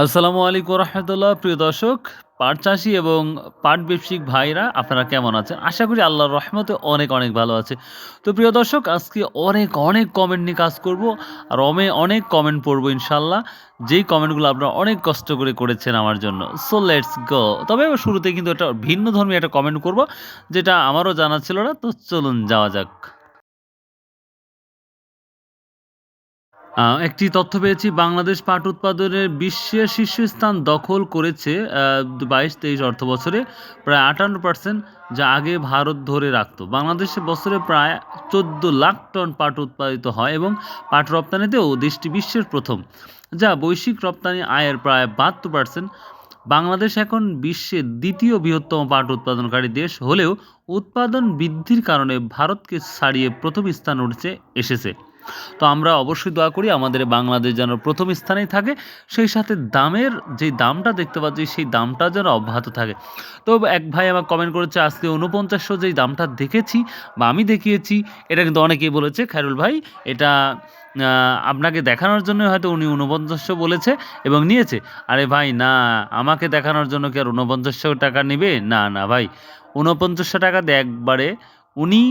আসসালামু আলাইকুম রহমতুল্লাহ। প্রিয় দর্শক, পাট চাষি এবং পাট ব্যবসায়িক ভাইরা, আপনারা কেমন আছেন? আশা করি আল্লাহর রহমতে অনেক অনেক ভালো আছে। তো প্রিয় দর্শক, আজকে অনেক অনেক কমেন্ট নিয়ে কাজ করব, আর অমে অনেক কমেন্ট পড়ব ইনশাল্লাহ যেই কমেন্টগুলো আপনারা অনেক কষ্ট করে করেছেন আমার জন্য। সো লেটস গো তবে শুরুতে কিন্তু একটা ভিন্ন ধর্মী একটা কমেন্ট করব, যেটা আমারও জানা ছিল না, তো চলুন যাওয়া যাক। একটি তথ্য পেয়েছি বাংলাদেশ পাট উৎপাদনের বিশ্বের শীর্ষস্থান দখল করেছে আ ২২-২৩ অর্থবছরে প্রায় ৫৮% যা আগে ভারত ধরে রাখত। বাংলাদেশে বছরে প্রায় ১৪ লাখ টন পাট উৎপাদিত হয় এবং পাট রপ্তানিতেও দেশটি বিশ্বের প্রথম, যা বৈশ্বিক রপ্তানি আয়ের প্রায় ৭২%। বাংলাদেশ এখন বিশ্বের দ্বিতীয় বৃহত্তম পাট উৎপাদনকারী দেশ হলেও উৎপাদন বৃদ্ধির কারণে ভারতকে ছাড়িয়ে প্রথম স্থান উঠেছে এসেছে। তো আমরা অবশ্যই দোয়া করি আমাদের বাংলাদেশ যেন প্রথম স্থানেই থাকে, সেই সাথে দামের যে দামটা দেখতে পাচ্ছি সেই দামটা যেন অব্যাহত থাকে। তো এক ভাই আমার কমেন্ট করেছে, আজকে উনপঞ্চাশশো যেই দামটা দেখেছি বা আমি দেখিয়েছি, এটা কিন্তু অনেকেই বলেছে, খায়রুল ভাই, এটা আপনাকে দেখানোর জন্য হয়তো উনি উনপঞ্চাশশো বলেছে এবং নিয়েছে। আরে ভাই, না, আমাকে দেখানোর জন্য কি আর উনপঞ্চাশশো টাকা নেবে? না না ভাই উনপঞ্চাশশো টাকা দিয়ে একবারে উনি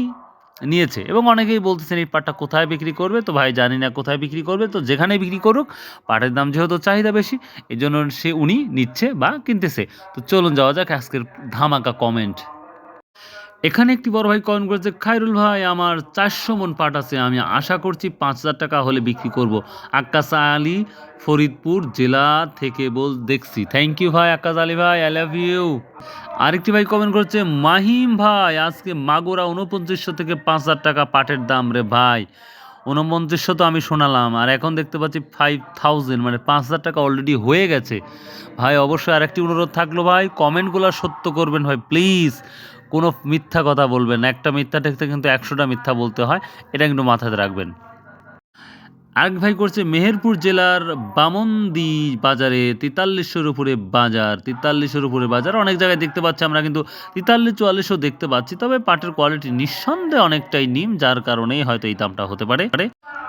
নিয়েছে। এবং অনেকেই বলতেছেন, এই পাটটা কোথায় বিক্রি করবে? তো ভাই জানি না কোথায় বিক্রি করবে। তো যেখানে বিক্রি করুক, পাটের দাম যেহেতু চাহিদা বেশি এই জন্য সে উনি নিচ্ছে বা কিনতেছে। তো চলুন যাওয়া যাক আজকের ধামাকা কমেন্ট এখানে একটি বড় ভাই কমেন্ট করেছে, খায়রুল ভাই, আমার চারশো মন পাট আছে, আমি আশা করছি পাঁচ হাজার টাকা হলে বিক্রি করব। আক্কাস আলী ফরিদপুর জেলা থেকে বল দেখছি। থ্যাংক ইউ ভাই আক্কাস আলী ভাই আই লাভ ইউ আরেকটি ভাই কমেন্ট করছে, মাহিম ভাই, আজকে মাগুরা উনপঞ্চাশশো থেকে পাঁচ হাজার টাকা পাটের দাম রে ভাই। উনপঞ্চাশশো তো আমি শোনালাম, আর এখন দেখতে পাচ্ছি ফাইভ থাউজেন্ড মানে পাঁচ হাজার টাকা অলরেডি হয়ে গেছে। ভাই, অবশ্যই আরেকটি অনুরোধ থাকল ভাই কমেন্টগুলো সত্য করবেন ভাই প্লিজ কোনো মিথ্যা কথা বলবেন একটা মিথ্যা ঠেকতে কিন্তু একশোটা মিথ্যা বলতে হয়, এটা কিন্তু মাথায় রাখবেন। আরেক ভাই করছে মেহেরপুর জেলার বামন্দি বাজারে তেতাল্লিশশোর উপরে বাজার তেতাল্লিশশোর উপরে বাজার। অনেক জায়গায় দেখতে পাচ্ছি আমরা কিন্তু তেতাল্লিশ, চুয়াল্লিশও দেখতে পাচ্ছি। তবে পাটের কোয়ালিটি নিঃসন্দেহে অনেকটাই নিম, যার কারণেই হয়তো এই দামটা হতে পারে।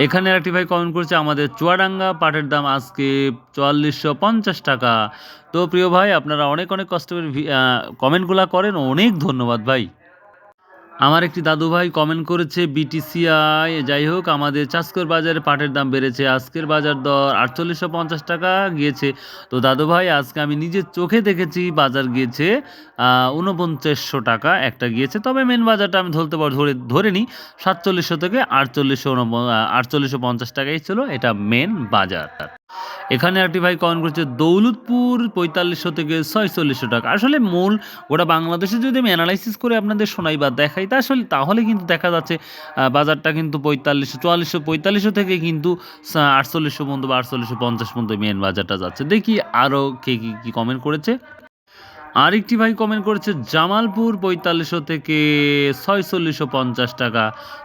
এখানে একটি ভাই কমেন্ট করছে, আমাদের চুয়াডাঙ্গা পাটের দাম আজকে চুয়াল্লিশশো পঞ্চাশ টাকা। তো প্রিয় ভাই, আপনারা অনেক অনেক কষ্ট করে কমেন্টগুলো করেন। অনেক ধন্যবাদ ভাই। আমার একটি দাদু ভাই কমেন্ট করেছে বিটিসিআই যাই হোক, আমাদের চাষকর বাজারে পাটের দাম বেড়েছে, আজকের বাজার দর আটচল্লিশশো পঞ্চাশ টাকা গিয়েছে। তো দাদু ভাই আজকে আমি নিজের চোখে দেখেছি, বাজার গিয়েছে উনপঞ্চাশশো টাকা একটা গিয়েছে, তবে মেন বাজারটা আমি ধরতে পার, ধরে ধরে নিই, সাতচল্লিশশো থেকে আটচল্লিশশো আটচল্লিশশো পঞ্চাশ টাকাই ছিল, এটা মেন বাজার। এখানে একটি ভাই কমেন্ট করছে, দৌলতপুর পঁয়তাল্লিশশো থেকে ছয়চল্লিশশো টাকা। আসলে মূল ওটা বাংলাদেশে যদি আমি অ্যানালাইসিস করে আপনাদের শোনাই বা দেখাই, তা আসলে তাহলে কিন্তু দেখা যাচ্ছে বাজারটা কিন্তু পঁয়তাল্লিশশো, চুয়াল্লিশশো, পঁয়তাল্লিশশো থেকে কিন্তু আটচল্লিশশো পর্যন্ত বা আটচল্লিশশো পঞ্চাশ পর্যন্ত মেন বাজারটা যাচ্ছে। দেখি আরও কে কী কী কমেন্ট করেছে। আরেকটি ভাই কমেন্ট করেছে, জামালপুর পঁয়তাল্লিশশো থেকে ছয়চল্লিশশো পঞ্চাশ টাকা।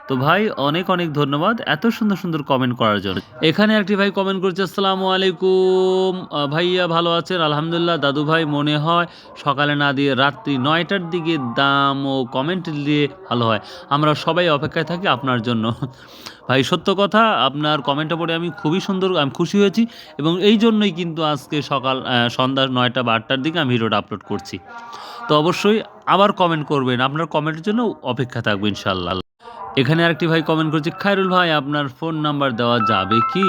তো ভাই, অনেক অনেক ধন্যবাদ এত সুন্দর সুন্দর কমেন্ট করার জন্য। এখানে একটি ভাই কমেন্ট করছে, আসসালামু আলাইকুম। ভাইয়া ভালো আছেন? আলহামদুলিল্লাহ, দাদু ভাই মনে হয় সকালে না দিয়ে রাত্রি নয়টার দিকে দাম ও কমেন্ট দিয়ে ভালো হয়। আমরা সবাই অপেক্ষায় থাকি আপনার জন্য। ভাই, সত্য কথা, আপনার কমেন্টটা পড়ে আমি খুবই সুন্দর, আমি খুশি হয়েছি এবং এই জন্যই কিন্তু আজকে সকাল সন্ধ্যা নয়টা বা আটটার দিকে আমি ভিডিওটা আপলোড করছি। তো অবশ্যই আবার কমেন্ট করবেন। আপনার কমেন্টের জন্য অপেক্ষা থাকবে ইনশাল্লাহ এখানে আরেকটি ভাই কমেন্ট করছে, খায়রুল ভাই, আপনার ফোন নাম্বার দেওয়া যাবে কি?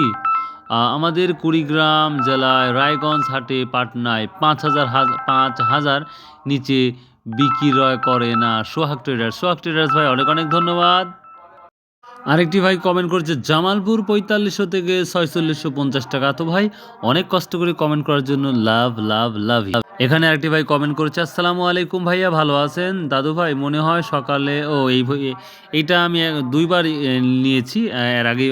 আমাদের কুড়িগ্রাম জেলায় রায়গঞ্জ হাটে পাটনায় পাঁচ হাজার পাঁচ হাজার নিচে বিক্রয় করে না সোহাগ ট্রেডার্স সোহাগ ট্রেডার্স ভাই, অনেক অনেক ধন্যবাদ। আরেকটি ভাই কমেন্ট করেছে, জামালপুর পঁয়তাল্লিশশো থেকে ছয়চল্লিশশো পঞ্চাশ টাকা। তো ভাই, অনেক কষ্ট করে কমেন্ট করার জন্য লাভ লাভ লাভ এখানে আরেকটি ভাই কমেন্ট করেছে, আসসালামু আলাইকুম ভাইয়া, ভালো আছেন? দাদু ভাই, মনে হয় সকালে, ও, এই এইটা আমি দুইবার নিয়েছি এর আগে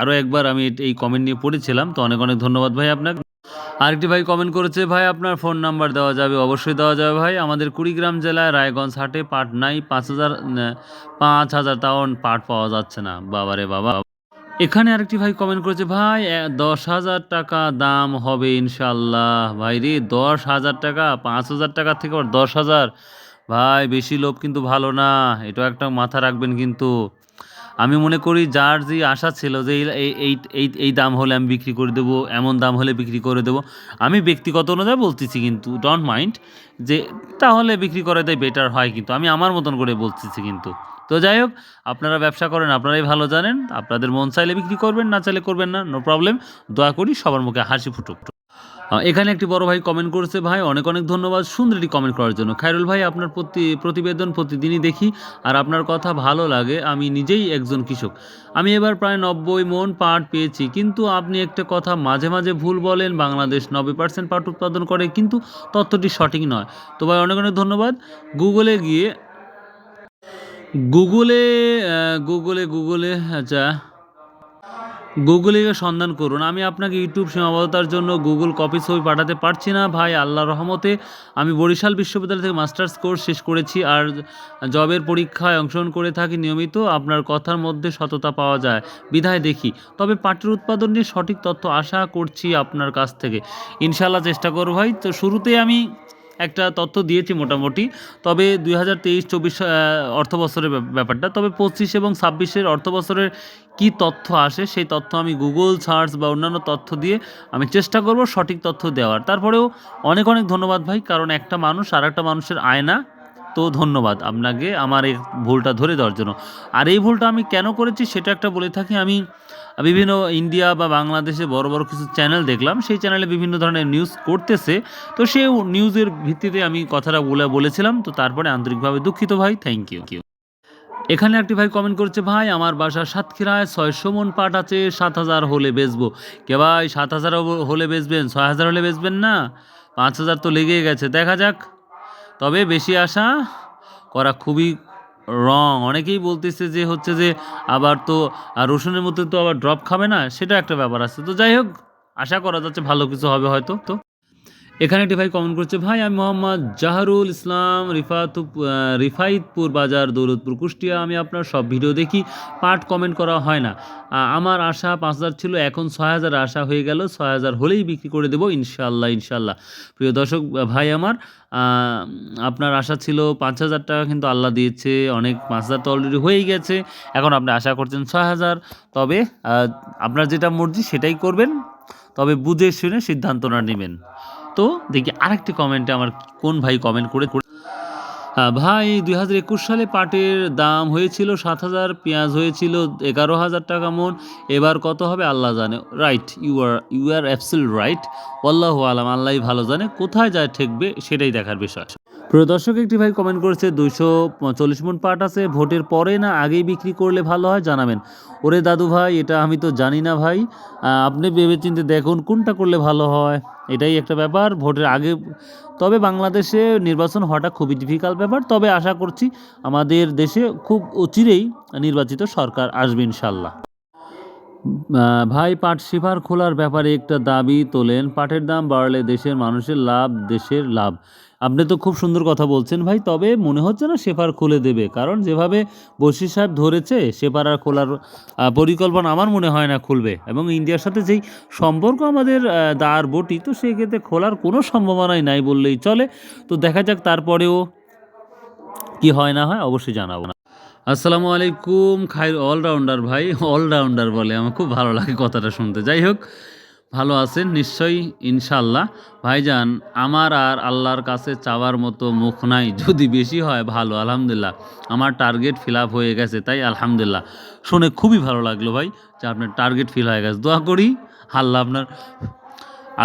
আরও একবার আমি এই কমেন্ট নিয়ে পড়েছিলাম। তো অনেক অনেক ধন্যবাদ ভাই আপনাকে। আরেকটি ভাই কমেন্ট করেছে, ভাই, আপনার ফোন নাম্বার দেওয়া যাবে। অবশ্যই দেওয়া যাবে ভাই। আমাদের কুড়িগ্রাম জেলায় রায়গঞ্জ হাটে পাট নাই, পাঁচ হাজার পাঁচ হাজার তাও পাট পাওয়া যাচ্ছে না। বাবারে বাবা। এখানে আরেকটি ভাই কমেন্ট করেছে, ভাই দশ হাজার টাকা দাম হবে ইনশাল্লাহ ভাই রে, দশ হাজার টাকা, পাঁচ হাজার টাকা থেকে আবার দশ হাজার। ভাই, বেশি লোভ কিন্তু ভালো না। এটা একটা মাথা রাখবেন কিন্তু। আমি মনে করি যার যে আশা ছিল যে এই এই- এই দাম হলে আমি বিক্রি করে দেবো, এমন দাম হলে বিক্রি করে দেবো, আমি ব্যক্তিগত অনুযায়ী বলতেছি কিন্তু ডোন্ট মাইন্ড যে তাহলে বিক্রি করাটাই বেটার হয় কিন্তু, আমি আমার মতন করে বলতেছি কিন্তু। তো যাই হোক, আপনারা ব্যবসা করেন, আপনারাই ভালো জানেন, আপনাদের মন চাইলে বিক্রি করবেন, না চাইলে করবেন না নো প্রবলেম দয়া করি সবার মুখে হাসি ফুটুক। এখানে একটি বড় ভাই কমেন্ট করেছে, ভাই, অনেক অনেক ধন্যবাদ সুন্দর একটি কমেন্ট করার জন্য। খায়রুল ভাই, আপনার প্রতি, প্রতিবেদন প্রতিদিনই দেখি, আর আপনার কথা ভালো লাগে, আমি নিজেই একজন কৃষক। আমি এবার প্রায় নব্বই মন পাট পেয়েছি, কিন্তু আপনি একটা কথা মাঝে মাঝে ভুল বলেন, বাংলাদেশ নব্বই পার্সেন্ট পাট উৎপাদন করে, কিন্তু তথ্যটি সঠিক নয়। তো ভাই, অনেক অনেক ধন্যবাদ। গুগলে গিয়ে, গুগলে গুগলে গুগলে আচ্ছা গুগলে সন্ধান করুন। আমি আপনাকে ইউটিউব সীমাবদ্ধতার জন্য গুগল কপি ছবি পাঠাতে পারছি না। ভাই আল্লাহ রহমতে আমি বরিশাল বিশ্ববিদ্যালয় থেকে মাস্টার্স কোর্স শেষ করেছি আর জবের পরীক্ষায় অংশগ্রহণ করে থাকি নিয়মিত। আপনার কথার মধ্যে সততা পাওয়া যায়। বিধায় দেখি। তবে পাটের উৎপাদন নিয়ে সঠিক তথ্য আশা করছি আপনার কাছ থেকে। ইনশাল্লাহ চেষ্টা করব ভাই। তো শুরুতেই আমি একটা তথ্য দিয়েছি মোটামুটি। তবে দুই হাজার তেইশ, চব্বিশ অর্থবছরের ব্যাপ- ব্যাপারটা, তবে পঁচিশ এবং ছাব্বিশের অর্থবছরের কী তথ্য আসে সেই তথ্য আমি গুগল সার্চ বা অন্যান্য তথ্য দিয়ে আমি চেষ্টা করব সঠিক তথ্য দেওয়ার। তারপরেও অনেক অনেক ধন্যবাদ ভাই, কারণ একটা মানুষ আর একটা মানুষের আয়না তো ধন্যবাদ আপনাকে আমার এই ভুলটা ধরে দেওয়ার জন্য। আর এই ভুলটা আমি কেন করেছি সেটা একটা বলে থাকি, আমি, বিভিন্ন ইন্ডিয়া বা বাংলাদেশে বড় বড় কিছু চ্যানেল দেখলাম, সেই চ্যানেলে বিভিন্ন ধরনের নিউজ করতেছে। তো সেই নিউজের ভিত্তিতে আমি কথাটা বলে, বলেছিলাম, তো তারপরে আন্তরিকভাবে দুঃখিত ভাই থ্যাংক ইউ এখানে একটি ভাই কমেন্ট করছে, ভাই, আমার বাসা সাতক্ষীরায় ছয়শো মন পাট আছে, সাত হাজার হলে বেচবো। কে ভাই, সাত হাজার হলে বেচবেন, ছয় হাজার হলে বেচবেন না? পাঁচ হাজার তো লেগেই গেছে, দেখা যাক। তবে বেশি আশা করা খুবই রং অনেকেই বলতেছে যে হচ্ছে যে আবার তো রসুনের মধ্যে তো আবার ড্রপ খাবে না, সেটা একটা ব্যাপার আছে। তো যাই হোক, আশা করা যাচ্ছে ভালো কিছু হবে হয়তো। তো এখানে একটি ভাই কমেন্ট করছে, ভাই, আমি মোহাম্মদ জাহারুল ইসলাম রিফাত রিফাইতপুর বাজার, দৌলতপুর, কুষ্টিয়া। আমি আপনার সব ভিডিও দেখি পার্ট কমেন্ট করা হয় না। আমার আশা পাঁচ হাজার ছিল, এখন ছয় হাজার আশা হয়ে গেল, ছয় হাজার হলেই বিক্রি করে দেবো ইনশাল্লাহ ইনশাল্লাহ প্রিয় দর্শক ভাই আমার আপনার আশা ছিল পাঁচ হাজার টাকা, কিন্তু আল্লাহ দিয়েছে অনেক, পাঁচ হাজার তো অলরেডি হয়েই গেছে। এখন আপনি আশা করছেন ছয় হাজার। তবে আপনার যেটা মর্জি সেটাই করবেন, তবে বুঝে শুনে সিদ্ধান্তটা নেবেন। তো দেখি আরেকটি কমেন্টে আমার কোন ভাই কমেন্ট করে ভাই, দুই হাজার একুশ সালে পাটের দাম হয়েছিল সাত হাজার, পেঁয়াজ হয়েছিল এগারো হাজার টাকা মন এবার কত হবে আল্লাহ জানে। Right you are you are অ্যাপসিল right Allah আলাম আল্লাহ ভালো জানে। কোথায় যায় ঠেকবে সেটাই দেখার বিষয়। প্রিয় দর্শক, একটি ভাই কমেন্ট করেছে, দুইশো চল্লিশ মন পাট আছে, ভোটের পরে না আগেই বিক্রি করলে ভালো হয়? জানাবেন। ওরে দাদু ভাই, এটা আমি তো জানি না ভাই। আপনি ভেবেচিন্তে দেখুন কোনটা করলে ভালো হয়। এটাই একটা ব্যাপার, ভোটের আগে, তবে বাংলাদেশে নির্বাচন হওয়াটা খুবই ডিফিকাল্ট ব্যাপার। তবে আশা করছি আমাদের দেশে খুব অচিরেই নির্বাচিত সরকার আসবে ইনশাল্লাহ। ভাই, পাট শিফার খোলার ব্যাপারে একটা দাবি তোলেন। পাটের দাম বাড়লে দেশের মানুষের লাভ, দেশের লাভ। আপনি তো খুব সুন্দর কথা বলছেন ভাই, তবে মনে হচ্ছে না সেপার খুলে দেবে। কারণ যেভাবে বসি সাহেব ধরেছে, সেপার আর খোলার পরিকল্পনা আমার মনে হয় না খুলবে। এবং ইন্ডিয়ার সাথে যেই সম্পর্ক আমাদের দার বটি, তো সেক্ষেত্রে খোলার কোনো সম্ভাবনাই নাই বললেই চলে। তো দেখা যাক তারপরেও কি হয় না হয়, অবশ্যই জানাব। না আসসালামু আলাইকুম খাই অলরাউন্ডার ভাই। অলরাউন্ডার বলে, আমার খুব ভালো লাগে কথাটা শুনতে। যাই হোক, ভালো আছেন নিশ্চয়ই ইনশাল্লাহ ভাইজান, আমার আর আল্লাহর কাছে চাওয়ার মতো মুখ নাই। যদি বেশি হয়, ভালো, আলহামদুলিল্লাহ। আমার টার্গেট ফিল আপ হয়ে গেছে, তাই আলহামদুলিল্লাহ। শুনে খুবই ভালো লাগল ভাই, যে আপনার টার্গেট ফিল হয়ে গেছে। দোয়া করি, আল্লাহ আপনার,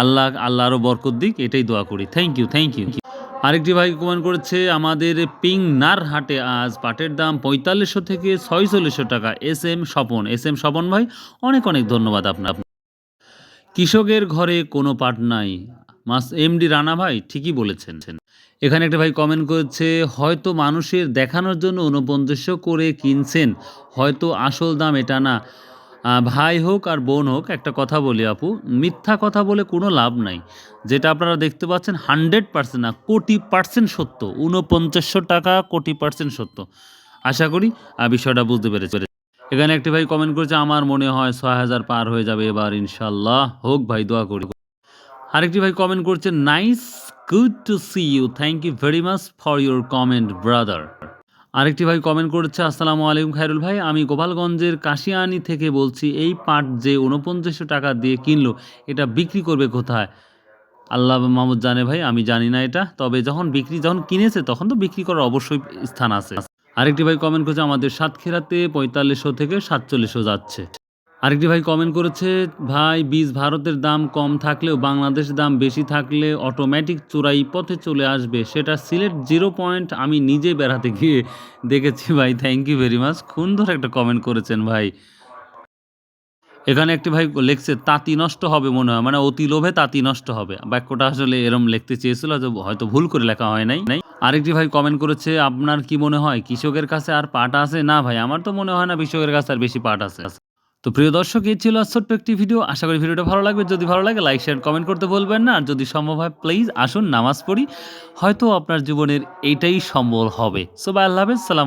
আল্লাহ আল্লাহ আরও বরকত দিক, এটাই দোয়া করি। থ্যাংক ইউ থ্যাংক ইউ আরেকটি ভাই কমেন্ট করেছে, আমাদের পিং নার হাটে আজ পাটের দাম পঁয়তাল্লিশশো থেকে ছয়চল্লিশশো টাকা। S M Swapan, S M Swapan ভাই, অনেক অনেক ধন্যবাদ আপনার কৃষকের ঘরে কোনো পাট নাই। মাস এমডি রানা ভাই ঠিকই বলেছেন। এখানে একটা ভাই কমেন্ট করেছে, হয়তো মানুষের দেখানোর জন্য উনপঞ্চাশশো করে কিনছেন, হয়তো আসল দাম এটা না। ভাই হোক আর বোন হোক, একটা কথা বলি আপু, মিথ্যা কথা বলে কোনো লাভ নাই। যেটা আপনারা দেখতে পাচ্ছেন হান্ড্রেড পার্সেন্ট না, কোটি পার্সেন্ট সত্য উনপঞ্চাশশো টাকা কোটি পার্সেন্ট সত্য। আশা করি বিষয়টা বুঝতে পেরেছে এখানে একটি ভাই কমেন্ট করেছে, আমার মনে হয় ছয় হাজার পার হয়ে যাবে এবার ইনশাল্লাহ হোক ভাই, দোয়া করি। আরেকটি ভাই কমেন্ট করছে nice good to see you thank you very much for your comment brother আরেকটি ভাই কমেন্ট করেছে, আসসালামু আলাইকুম খায়রুল ভাই, আমি গোপালগঞ্জের কাশিয়ানি থেকে বলছি, এই পাট যে উনপঞ্চাশশো টাকা দিয়ে কিনলো, এটা বিক্রি করবে কোথায়? আল্লাহ মাহমুদ জানে ভাই, আমি জানি না এটা, তবে যখন বিক্রি, যখন কিনেছে, তখন তো বিক্রি করার অবশ্যই স্থান আছে। আরেকটি ভাই কমেন্ট করছে, আমাদের সাতক্ষীরাতে পঁয়তাল্লিশশো থেকে সাতচল্লিশশো যাচ্ছে। আরেকটি ভাই কমেন্ট করেছে, ভাই, বীজ ভারতের দাম কম থাকলেও বাংলাদেশ দাম বেশি থাকলে অটোমেটিক চোরাই পথে চলে আসবে। সেটা সিলেট জিরো পয়েন্ট আমি নিজে বেড়াতে গিয়ে দেখেছি ভাই। থ্যাংক ইউ ভেরি মাচ সুন্দর একটা কমেন্ট করেছেন ভাই। এখানে একটি ভাই লেখছে, তাঁতি নষ্ট হবে মনে হয়। মানে অতি লোভে তাঁতি নষ্ট হবে। বাক্যটা আসলে এরম লিখতে চেয়েছিল হয়তো ভুল করে লেখা হয় নাই। নাই আরেকটি ভাই কমেন্ট করেছে, আপনার কি মনে হয়, কৃষকের কাছে আর পাট আছে? না ভাই, আমার তো মনে হয় না কৃষকের কাছে আর বেশি পাট আছে। তো প্রিয় দর্শক, এই ছিল ছোট্ট একটি ভিডিও। আশা করি ভিডিওটা ভালো লাগবে। যদি ভালো লাগে লাইক শেয়ার কমেন্ট করতে বলবেন না। আর যদি সম্ভব হয় প্লিজ আসুন, নামাজ পড়ি। হয়তো আপনার জীবনের এইটাই সম্বল হবে। সো বাই আল্লাহ হাফেজ, সালাম